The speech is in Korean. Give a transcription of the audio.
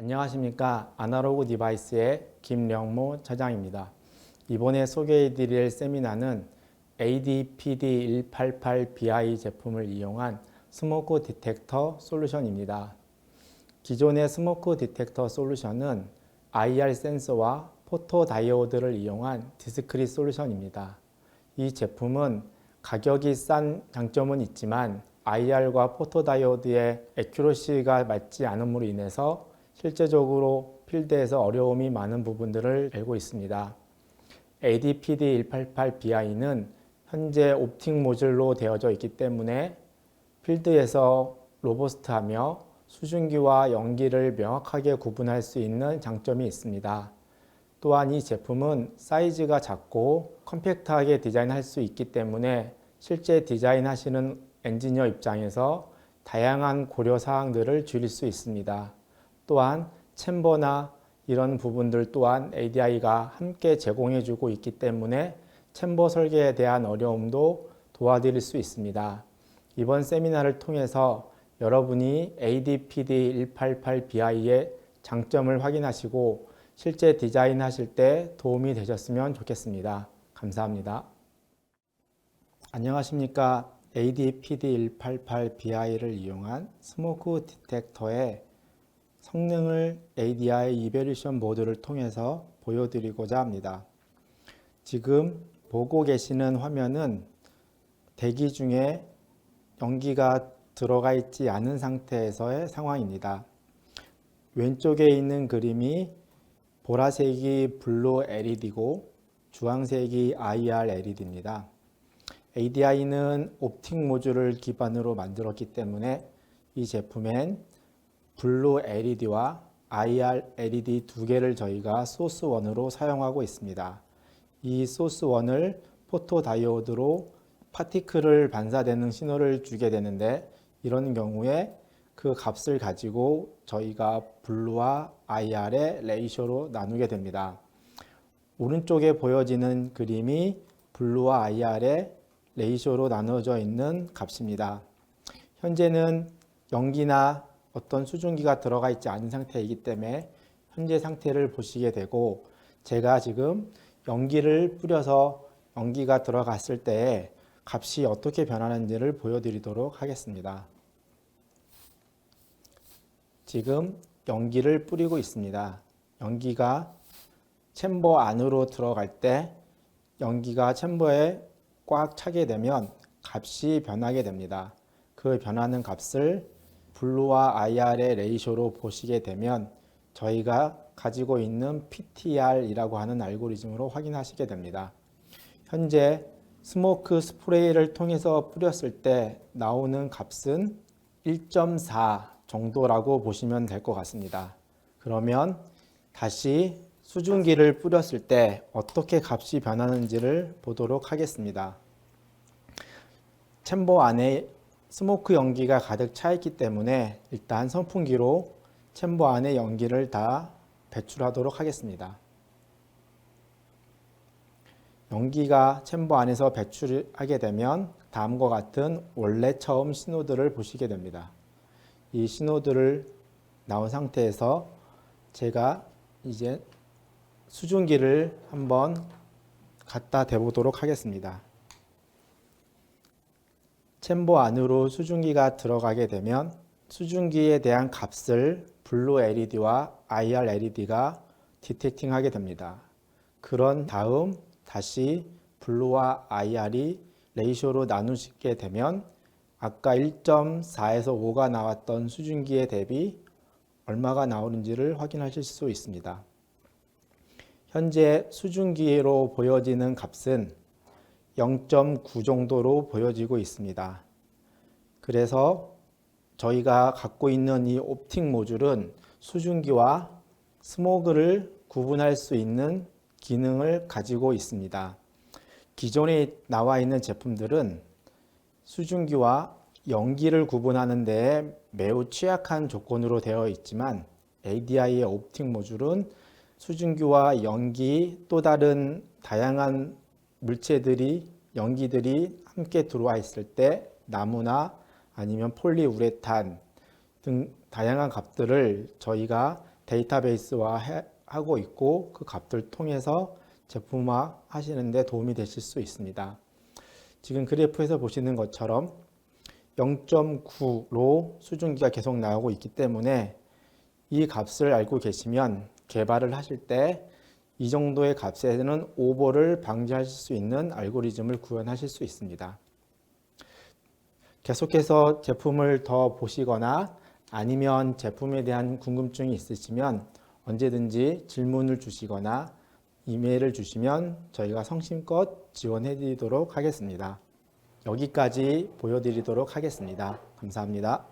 안녕하십니까 아나로그 디바이스의 김령모 차장입니다. 이번에 소개해 드릴 세미나는 ADPD188BI 제품을 이용한 스모크 디텍터 솔루션입니다. 기존의 스모크 디텍터 솔루션은 IR 센서와 포토 다이오드를 이용한 디스크릿 솔루션입니다. 이 제품은 가격이 싼 장점은 있지만 IR과 포토 다이오드의 에큐러시가 맞지 않음으로 인해서 실제적으로 필드에서 어려움이 많은 부분들을 알고 있습니다. ADPD188BI는 현재 옵틱 모듈로 되어져 있기 때문에 필드에서 로버스트하며 수증기와 연기를 명확하게 구분할 수 있는 장점이 있습니다. 또한 이 제품은 사이즈가 작고 컴팩트하게 디자인할 수 있기 때문에 실제 디자인하시는 엔지니어 입장에서 다양한 고려 사항들을 줄일 수 있습니다. 또한 챔버나 이런 부분들 또한 ADI가 함께 제공해주고 있기 때문에 챔버 설계에 대한 어려움도 도와드릴 수 있습니다. 이번 세미나를 통해서 여러분이 ADPD188BI의 장점을 확인하시고 실제 디자인하실 때 도움이 되셨으면 좋겠습니다. 감사합니다. 안녕하십니까. ADPD188BI를 이용한 스모크 디텍터의 성능을 ADI 이베리션 모드를 통해서 보여드리고자 합니다. 지금 보고 계시는 화면은 대기 중에 연기가 들어가 있지 않은 상태에서의 상황입니다. 왼쪽에 있는 그림이 보라색이 블루 LED고 주황색이 IR LED입니다. ADI는 옵틱 모듈을 기반으로 만들었기 때문에 이 제품엔 블루 LED와 IR LED 두 개를 저희가 소스 원으로 사용하고 있습니다. 이 소스 원을 포토 다이오드로 파티클을 반사되는 신호를 주게 되는데 이런 경우에 그 값을 가지고 저희가 블루와 IR의 레이쇼로 나누게 됩니다. 오른쪽에 보여지는 그림이 블루와 IR의 레이쇼로 나눠져 있는 값입니다. 현재는 연기나 어떤 수증기가 들어가 있지 않은 상태이기 때문에 현재 상태를 보시게 되고 제가 지금 연기를 뿌려서 연기가 들어갔을 때 값이 어떻게 변하는지를 보여드리도록 하겠습니다. 지금 연기를 뿌리고 있습니다. 연기가 챔버 안으로 들어갈 때 연기가 챔버에 꽉 차게 되면 값이 변하게 됩니다. 그 변하는 값을 블루와 IR의 레이쇼로 보시게 되면 저희가 가지고 있는 PTR이라고 하는 알고리즘으로 확인하시게 됩니다. 현재 스모크 스프레이를 통해서 뿌렸을 때 나오는 값은 1.4 정도라고 보시면 될 것 같습니다. 그러면 다시 수증기를 뿌렸을 때 어떻게 값이 변하는지를 보도록 하겠습니다. 챔버 안에 스모크 연기가 가득 차 있기 때문에 일단 선풍기로 챔버 안에 연기를 다 배출하도록 하겠습니다. 연기가 챔버 안에서 배출하게 되면 다음과 같은 원래 처음 신호들을 보시게 됩니다. 이 신호들을 나온 상태에서 제가 이제 수증기를 한번 갖다 대보도록 하겠습니다. 챔버 안으로 수증기가 들어가게 되면 수증기에 대한 값을 블루 LED와 IR LED가 디텍팅 하게 됩니다. 그런 다음 다시 블루와 IR이 레이쇼로 나누게 되면 아까 1.4에서 5가 나왔던 수증기에 대비 얼마가 나오는지를 확인하실 수 있습니다. 현재 수증기로 보여지는 값은 0.9 정도로 보여지고 있습니다. 그래서 저희가 갖고 있는 이 옵틱 모듈은 수증기와 스모그를 구분할 수 있는 기능을 가지고 있습니다. 기존에 나와 있는 제품들은 수증기와 연기를 구분하는 데 매우 취약한 조건으로 되어 있지만 ADI의 옵틱 모듈은 수증기와 연기 또 다른 다양한 물체들이 연기들이 함께 들어와 있을 때 나무나 아니면 폴리우레탄 등 다양한 값들을 저희가 데이터베이스화 해- 하고 있고 그 값들 통해서 제품화 하시는데 도움이 되실 수 있습니다. 지금 그래프에서 보시는 것처럼 0.9로 수증기가 계속 나오고 있기 때문에 이 값을 알고 계시면 개발을 하실 때 이 정도의 값에는 오버를 방지하실 수 있는 알고리즘을 구현하실 수 있습니다. 계속해서 제품을 더 보시거나 아니면 제품에 대한 궁금증이 있으시면 언제든지 질문을 주시거나 이메일을 주시면 저희가 성심껏 지원해 드리도록 하겠습니다. 여기까지 보여드리도록 하겠습니다. 감사합니다.